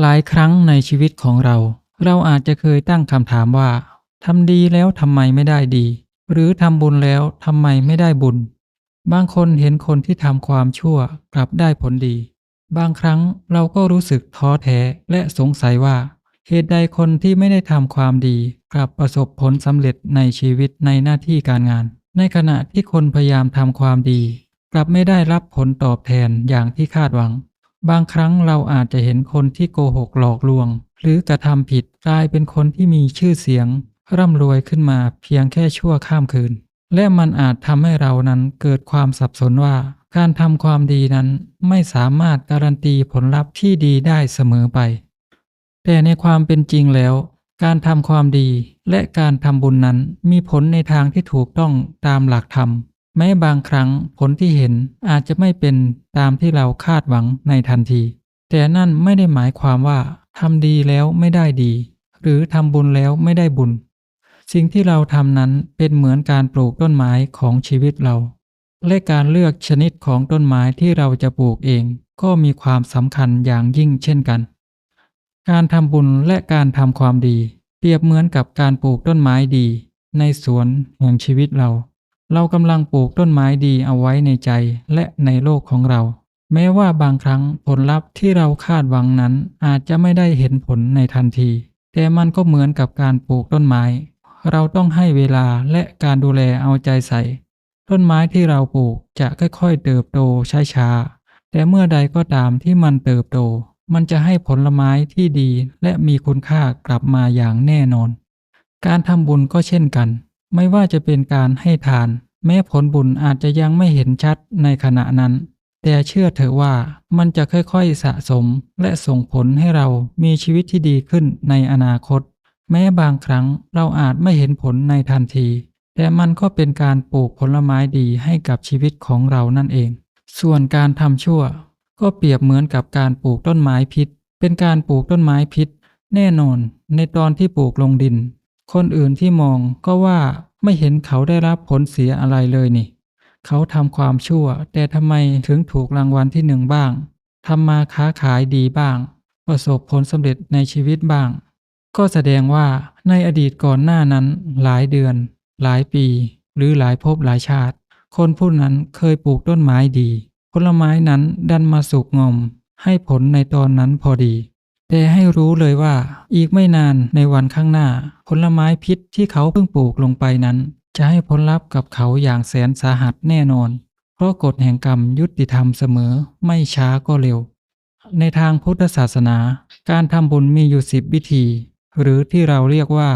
หลายครั้งในชีวิตของเรา เราอาจจะเคยตั้งคำถามว่าทำดีแล้วทำไมไม่ได้ดี หรือทำบุญแล้วทำไมไม่ได้บุญ บางคนเห็นคนที่ทำความชั่วกลับได้ผลดี บางครั้งเราก็รู้สึกท้อแท้และสงสัยว่า เหตุใดคนที่ไม่ได้ทำความดี กลับประสบผลสำเร็จในชีวิตในหน้าที่การงาน ในขณะที่คนพยายามทำความดี กลับไม่ได้รับผลตอบแทนอย่างที่คาดหวัง บางครั้งเราอาจจะเห็นคนที่โกหกหลอกลวง หรือกระทำผิดกลายเป็นคนที่มีชื่อเสียง ร่ำรวยขึ้นมาเพียงแค่ชั่วข้ามคืน และมันอาจทำให้เรานั้นเกิดความสับสนว่า การทำความดีนั้นไม่สามารถการันตีผลลัพธ์ที่ดีได้เสมอไป แต่ในความเป็นจริงแล้ว การทำความดีและการทำบุญนั้นมีผลในทางที่ถูกต้องตามหลักธรรม แม้บางครั้งผลที่เห็นอาจจะไม่เป็นตามที่เราคาดหวังในทันที แต่นั่นไม่ได้หมายความว่าทำดีแล้วไม่ได้ดี หรือทำบุญแล้วไม่ได้บุญ สิ่งที่เราทำนั้นเป็นเหมือนการปลูกต้นไม้ของชีวิตเรา และการเลือกชนิดของต้นไม้ที่เราจะปลูกเอง ก็มีความสำคัญอย่างยิ่งเช่นกัน การทำบุญและการทำความดี เปรียบเหมือนกับการปลูกต้นไม้ดี ในสวนแห่งชีวิตเรา เรากำลังปลูกต้นไม้ดีเอาไว้ในใจและในโลกของเรา แม้ว่าบางครั้งผลลัพธ์ที่เราคาดหวังนั้นอาจจะไม่ได้เห็นผลในทันที แต่มันก็เหมือนกับการปลูกต้นไม้ เราต้องให้เวลาและการดูแลเอาใจใส่ ต้นไม้ที่เราปลูกจะค่อยๆเติบโตช้าๆแต่เมื่อใดก็ตามที่มันเติบโต มันจะให้ผลไม้ที่ดีและมีคุณค่ากลับมาอย่างแน่นอน การทำบุญก็เช่นกัน ไม่ว่าจะเป็นการให้ทาน แม้ผลบุญอาจจะยังไม่เห็นชัดในขณะนั้น แต่เชื่อเถอะว่ามันจะค่อยๆสะสมและส่งผลให้เรามีชีวิตที่ดีขึ้นในอนาคต แม้บางครั้งเราอาจไม่เห็นผลในทันที แต่มันก็เป็นการปลูกผลไม้ดีให้กับชีวิตของเรานั่นเอง ส่วนการทำชั่ว ก็เปรียบเหมือนกับการปลูกต้นไม้พิษ เป็นการปลูกต้นไม้พิษ แน่นอน ในตอนที่ปลูกลงดิน คนอื่นที่มองก็ว่าไม่เห็นเขาได้รับผลเสียอะไรเลยนี่ เขาทำความชั่ว แต่ทำไมถึงถูกรางวัลที่หนึ่งบ้างทำมาค้าขายดีบ้าง ประสบผลสำเร็จในชีวิตบ้าง ก็แสดงว่าในอดีตก่อนหน้านั้นหลายเดือน หลายปี หรือหลายภพหลายชาติ คนผู้นั้นเคยปลูกต้นไม้ดี ผลไม้นั้นดันมาสุกงอม ให้ผลในตอนนั้นพอดี แต่ให้รู้เลยว่าอีกไม่นานในวันข้างหน้า ผลไม้พิษที่เขาเพิ่งปลูกลงไปนั้น จะให้ผลลัพธ์กับเขาอย่างแสนสาหัสแน่นอน เพราะกฎแห่งกรรมยุติธรรมเสมอไม่ช้าก็เร็ว ในทางพุทธศาสนา การทำบุญมีอยู่สิบวิธี หรือที่เราเรียกว่า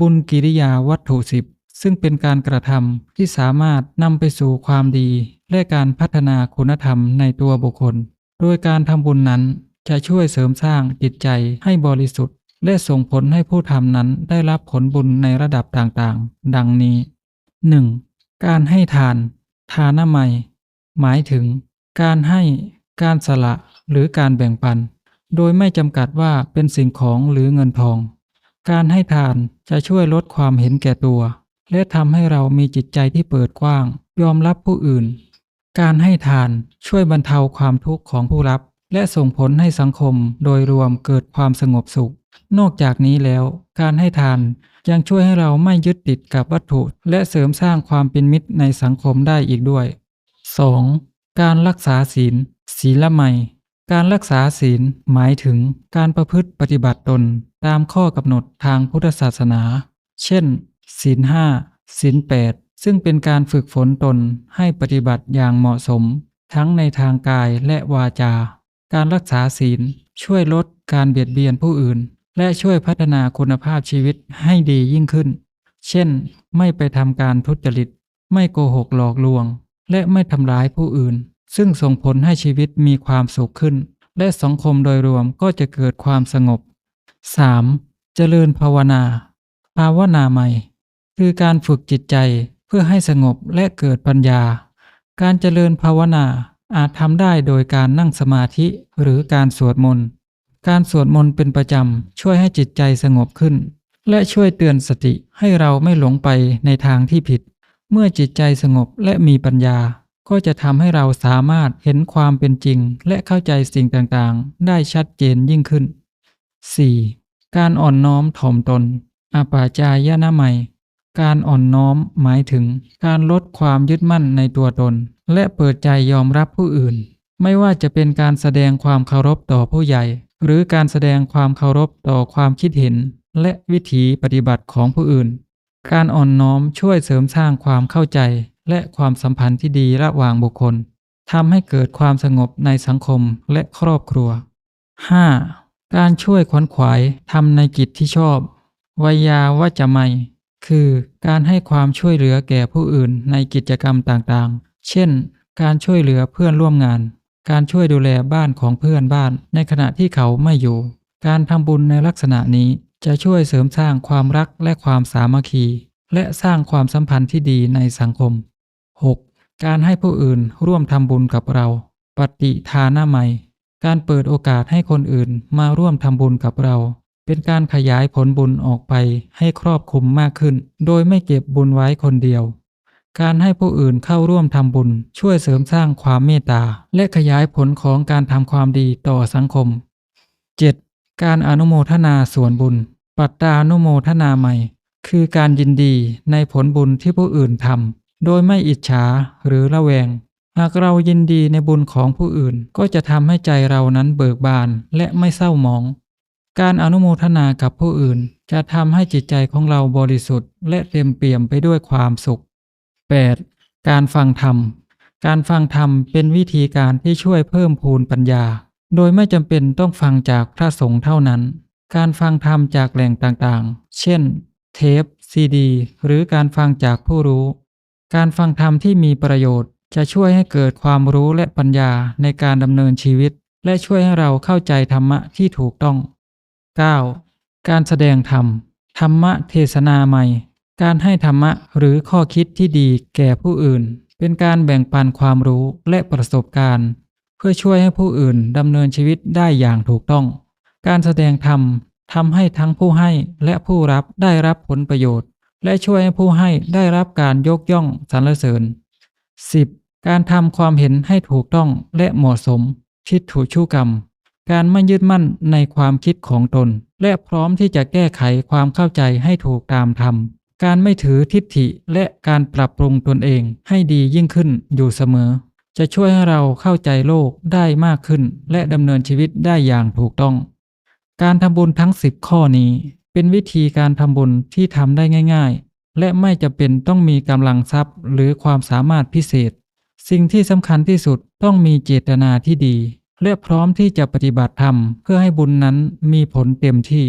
บุญกิริยาวัตถุสิบซึ่งเป็นการกระทำที่สามารถนำไปสู่ความดี และการพัฒนาคุณธรรมในตัวบุคคล โดยการทำบุญนั้น จะช่วยเสริมสร้างจิตใจให้บริสุทธิ์ และส่งผลให้ผู้ทำนั้นได้รับผลบุญในระดับต่างๆ ดังนี้ 1. การให้ทาน ทานามัย หมายถึง การให้ การสละ หรือการแบ่งปัน โดยไม่จำกัดว่าเป็นสิ่งของหรือเงินทอง การให้ทานจะช่วยลดความเห็นแก่ตัว และทำให้เรามีจิตใจที่เปิดกว้าง ยอมรับผู้อื่น การให้ทานช่วยบรรเทาความทุกข์ของผู้รับ และส่งผลให้สังคมโดยรวมเกิดความสงบสุข นอกจากนี้แล้ว การให้ทานยังช่วยให้เราไม่ยึดติดกับวัตถุ และเสริมสร้างความเป็นมิตรในสังคมได้อีกด้วย 2. การรักษาศีล ศีลไมยการรักษาศีลหมายถึงการประพฤติปฏิบัติตนตามข้อกำหนดทางพุทธศาสนา เช่น ศีลห้าศีลแปดซึ่งเป็นการฝึกฝนตนให้ปฏิบัติอย่างเหมาะสม ทั้งในทางกายและวาจา การรักษาศีล ช่วยลดการเบียดเบียนผู้อื่น และช่วยพัฒนาคุณภาพชีวิตให้ดียิ่งขึ้น เช่น ไม่ไปทำการทุจริต ไม่โกหกหลอกลวง และไม่ทำร้ายผู้อื่น ซึ่งส่งผลให้ชีวิตมีความสุขขึ้น และสังคมโดยรวมก็จะเกิดความสงบ 3. เจริญภาวนา ภาวนาใหม่ คือการฝึกจิตใจเพื่อให้สงบและเกิดปัญญา การเจริญภาวนา อาจทำได้โดยการนั่งสมาธิหรือการสวดมนต์ การสวดมนต์เป็นประจำช่วยให้จิตใจสงบขึ้น และช่วยเตือนสติให้เราไม่หลงไปในทางที่ผิด เมื่อจิตใจสงบและมีปัญญา ก็จะทำให้เราสามารถเห็นความเป็นจริง และเข้าใจสิ่งต่างๆ ได้ชัดเจนยิ่งขึ้น 4. การอ่อนน้อมถ่อมตนอาปาจายนามัย การอ่อนน้อมหมายถึงการลดความยึดมั่นในตัวตน และเปิดใจยอมรับผู้อื่น ไม่ว่าจะเป็นการแสดงความเคารพต่อผู้ใหญ่ หรือการแสดงความเคารพต่อความคิดเห็น และวิถีปฏิบัติของผู้อื่น การอ่อนน้อมช่วยเสริมสร้างความเข้าใจ และความสัมพันธ์ที่ดีระหว่างบุคคลทำให้เกิดความสงบในสังคมและครอบครัว 5. การช่วยขวนขวายทำในกิจที่ชอบวยาวจะไมยคือการให้ความช่วยเหลือแก่ผู้อื่นในกิจกรรมต่างๆ เช่น การช่วยเหลือเพื่อนร่วมงาน การช่วยดูแลบ้านของเพื่อนบ้านในขณะที่เขาไม่อยู่ การทำบุญในลักษณะนี้จะช่วยเสริมสร้างความรักและความสามัคคี และสร้างความสัมพันธ์ที่ดีในสังคม 6. การให้ผู้อื่นร่วมทำบุญกับเรา ปฏิทานาไมยการเปิดโอกาสให้คนอื่นมาร่วมทำบุญกับเรา เป็นการขยายผลบุญออกไปให้ครอบคลุมมากขึ้น โดยไม่เก็บบุญไว้คนเดียว การให้ผู้อื่นเข้าร่วมทำบุญ ช่วยเสริมสร้างความเมตตา และขยายผลของการทำความดีต่อสังคม 7. การอนุโมทนาส่วนบุญ ปัตตานุโมทนาใหม่ คือการยินดีในผลบุญที่ผู้อื่นทำโดยไม่อิจฉาหรือระแวง หากเรายินดีในบุญของผู้อื่น ก็จะทำให้ใจเรานั้นเบิกบานและไม่เศร้าหมอง การอนุโมทนากับผู้อื่น จะทำให้จิตใจของเราบริสุทธิ์ และเต็มเปี่ยมไปด้วยความสุข 8. การฟังธรรม การฟังธรรมเป็นวิธีการที่ช่วยเพิ่มพูนปัญญา โดยไม่จำเป็นต้องฟังจากพระสงฆ์เท่านั้น การฟังธรรมจากแหล่งต่างๆ เช่น เทป ซีดี หรือการฟังจากผู้รู้ การฟังธรรมที่มีประโยชน์จะช่วยให้เกิดความรู้และปัญญาในการดำเนินชีวิต และช่วยให้เราเข้าใจธรรมะที่ถูกต้อง 9. การแสดงธรรม ธรรมะเทศนาใหม่ การให้ธรรมะหรือข้อคิดที่ดีแก่ผู้อื่น เป็นการแบ่งปันความรู้และประสบการณ์ เพื่อช่วยให้ผู้อื่นดำเนินชีวิตได้อย่างถูกต้อง การแสดงธรรมทำให้ทั้งผู้ให้และผู้รับได้รับผลประโยชน์ และช่วยให้ผู้ให้ได้รับการยกย่องสรรเสริญ 10. การทำความเห็นให้ถูกต้องและเหมาะสมทิฏฐุชุกรรม การไม่ยึดมั่นในความคิดของตน และพร้อมที่จะแก้ไขความเข้าใจให้ถูกตามธรรม การไม่ถือทิฏฐิและการปรับปรุงตนเองให้ดียิ่งขึ้นอยู่เสมอ จะช่วยให้เราเข้าใจโลกได้มากขึ้น และดำเนินชีวิตได้อย่างถูกต้อง การทำบุญทั้ง 10 ข้อนี้ เป็นวิธีการทำบุญที่ทำได้ง่าย ๆ และไม่จะเป็นต้องมีกำลังทรัพย์ หรือความสามารถพิเศษ สิ่งที่สำคัญที่สุดต้องมีเจตนาที่ดี และพร้อมที่จะปฏิบัติธรรมเพื่อให้บุญนั้นมีผลเต็มที่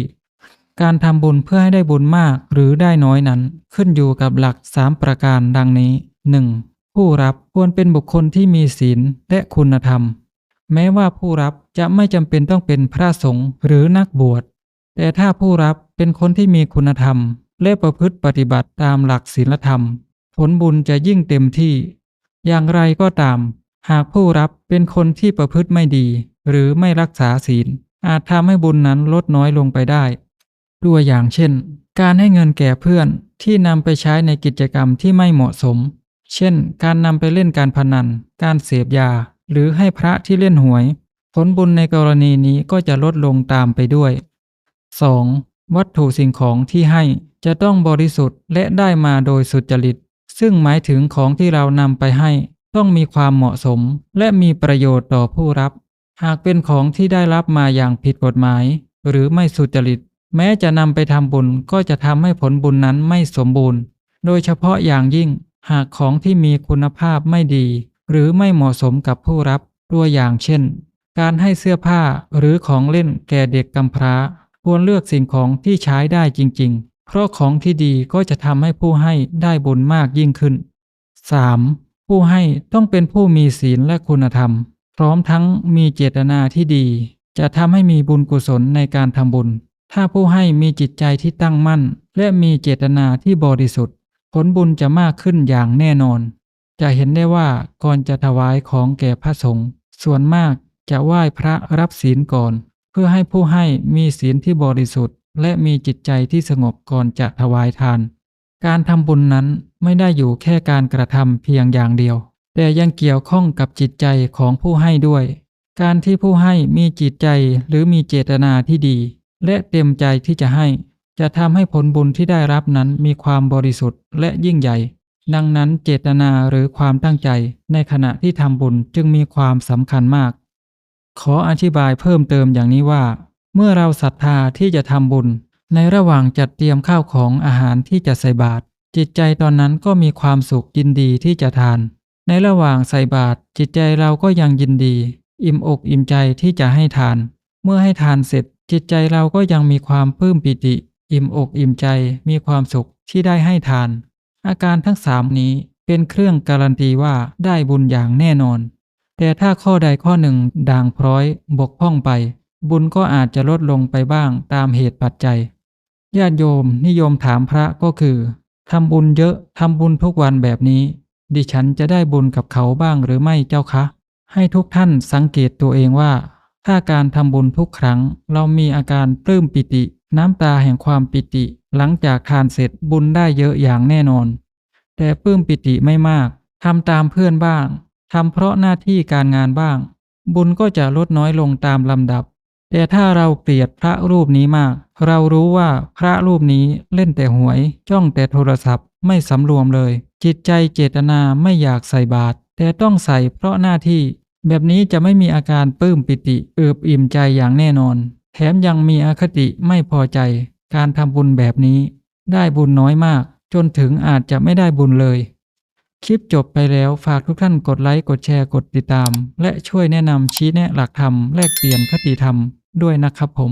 การทำบุญเพื่อให้ได้บุญมากหรือได้น้อยนั้นขึ้นอยู่กับหลัก 3 ประการดังนี้ 1. ผู้รับควรเป็นบุคคลที่มีศีลและคุณธรรม แม้ว่าผู้รับจะไม่จำเป็นต้องเป็นพระสงฆ์หรือนักบวช แต่ถ้าผู้รับเป็นคนที่มีคุณธรรม และประพฤติปฏิบัติตามหลักศีลธรรม ผลบุญจะยิ่งเต็มที่ อย่างไรก็ตาม หากผู้รับเป็นคนที่ประพฤติไม่ดี หรือไม่รักษาศีล อาจทำให้บุญนั้นลดน้อยลงไปได้ ตัวอย่างเช่น การให้เงินแก่เพื่อนที่นำไปใช้ในกิจกรรมที่ไม่เหมาะสม เช่น การนำไปเล่นการพนัน การเสพยา หรือให้พระที่เล่นหวย ผลบุญในกรณีนี้ก็จะลดลงตามไปด้วย 2. วัตถุสิ่งของที่ให้จะต้องบริสุทธิ์และได้มาโดยสุจริต ซึ่งหมายถึงของที่เรานำไปให้ ต้องมีความเหมาะสม และมีประโยชน์ต่อผู้รับ หากเป็นของที่ได้รับมาอย่างผิดกฎหมาย หรือไม่สุจริต แม้จะนำไปทำบุญก็จะทำให้ผลบุญนั้นไม่สมบูรณ์ โดยเฉพาะอย่างยิ่งหากของที่มีคุณภาพไม่ดี หรือไม่เหมาะสมกับผู้รับตัวอย่างเช่น การให้เสื้อผ้าหรือของเล่นแก่เด็กกำพร้า ควรเลือกสิ่งของที่ใช้ได้จริง ๆ เพราะของที่ดีก็จะทำให้ผู้ให้ได้บุญมากยิ่งขึ้น 3. ผู้ให้ต้องเป็นผู้มีศีลและคุณธรรม พร้อมทั้งมีเจตนาที่ดี จะทำให้มีบุญกุศลในการทำบุญ ถ้าผู้ให้มีจิตใจที่ตั้งมั่น และมีเจตนาที่บริสุทธิ์ ผลบุญจะมากขึ้นอย่างแน่นอน จะเห็นได้ว่าก่อนจะถวายของแก่พระสงฆ์ส่วนมากจะไหว้พระรับศีลก่อน เพื่อให้ผู้ให้มีศีลที่บริสุทธิ์ และมีจิตใจที่สงบก่อนจะถวายทาน การทำบุญนั้นไม่ได้อยู่แค่การกระทำเพียงอย่างเดียว แต่ยังเกี่ยวข้องกับจิตใจของผู้ให้ด้วย การที่ผู้ให้มีจิตใจหรือมีเจตนาที่ดี และเต็มใจที่จะให้ จะทำให้ผลบุญที่ได้รับนั้นมีความบริสุทธิ์และยิ่งใหญ่ ดังนั้นเจตนาหรือความตั้งใจในขณะที่ทำบุญจึงมีความสำคัญมาก ขออธิบายเพิ่มเติมอย่างนี้ว่า เมื่อเราศรัทธาที่จะทำบุญ ในระหว่างจัดเตรียมข้าวของอาหารที่จะใส่บาตรจิตใจตอนนั้นก็มีความสุขยินดีที่จะทาน ในระหว่างใส่บาตรจิตใจเราก็ยังยินดี อิ่มอกอิ่มใจที่จะให้ทาน เมื่อให้ทานเสร็จ จิตใจเราก็ยังมีความปลื้มปิติ อิ่มอกอิ่มใจ มีความสุขที่ได้ให้ทาน อาการทั้งสามนี้เป็นเครื่องการันตีว่าได้บุญอย่างแน่นอน แต่ถ้าข้อใดข้อหนึ่งด่างพร้อยบกพร่องไป บุญก็อาจจะลดลงไปบ้างตามเหตุปัจจัยญาติโยมนิยมถามพระก็คือทำบุญเยอะทำบุญทุกวันแบบนี้ ดิฉันจะได้บุญกับเขาบ้างหรือไม่เจ้าคะ ให้ทุกท่านสังเกตตัวเองว่า ถ้าการทำบุญทุกครั้ง เรามีอาการปลื้มปิติ น้ำตาแห่งความปิติ หลังจากทานเสร็จบุญได้เยอะอย่างแน่นอน แต่ปลื้มปิติไม่มากทำตามเพื่อนบ้างทำเพราะหน้าที่การงานบ้าง บุญก็จะลดน้อยลงตามลำดับ แต่ถ้าเราเกลียดพระรูปนี้มาก เรารู้ว่าพระรูปนี้เล่นแต่หวย จ้องแต่โทรศัพท์ไม่สำรวมเลย จิตใจเจตนาไม่อยากใส่บาตรแต่ต้องใส่เพราะหน้าที่ แบบนี้จะไม่มีอาการปลื้มปิติเอิบอิ่มใจอย่างแน่นอน แถมยังมีอคติไม่พอใจ การทำบุญแบบนี้ ได้บุญน้อยมาก จนถึงอาจจะไม่ได้บุญเลย คลิปจบไปแล้วฝากทุกท่านกดไลค์กดแชร์กดติดตาม และช่วยแนะนำชี้แนะหลักธรรมแลกเปลี่ยนคติธรรมด้วยนะครับผม